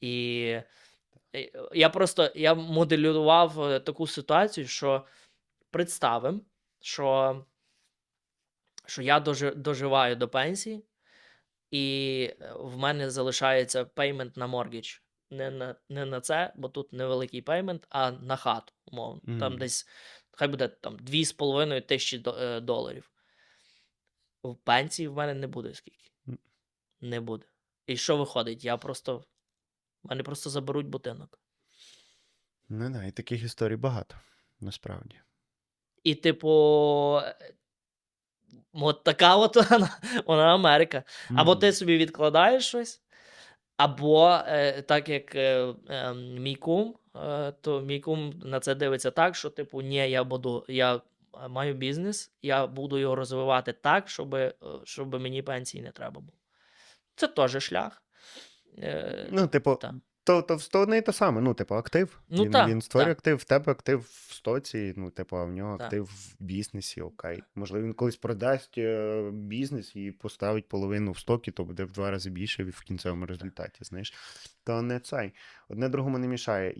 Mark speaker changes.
Speaker 1: І е, я просто я моделював е, таку ситуацію, що представимо, що, що я доживаю до пенсії, і е, в мене залишається пеймент на моргідж. Не на, не на це, бо тут невеликий пеймент, а на хату, умовно. Там десь, хай буде там 2,5 тисячі доларів. В пенсії в мене не буде скільки. Не буде. І що виходить? Я просто. В мене просто заберуть будинок.
Speaker 2: Ну да, і таких історій багато, насправді.
Speaker 1: І, типу, е, от така от вона, вона Америка. Або ти собі відкладаєш щось, або е, так як е, е, мій кум, е, то мій кум на це дивиться так, що, типу, ні, я буду, я маю бізнес, я буду його розвивати так, щоб, щоб мені пенсії не треба було. Це теж шлях. Е,
Speaker 2: Ну, типу,
Speaker 1: та.
Speaker 2: то, то, то одне і те саме. Ну, типу, актив.
Speaker 1: Ну,
Speaker 2: він,
Speaker 1: та,
Speaker 2: він створює
Speaker 1: та.
Speaker 2: актив, в тебе актив в стоці, ну, типу, а в нього
Speaker 1: Та.
Speaker 2: актив в бізнесі, окей. Можливо, він колись продасть е, бізнес і поставить половину в стокі, то буде в два рази більше в кінцевому результаті. Знаєш, то не цей. Одне другому не мішає.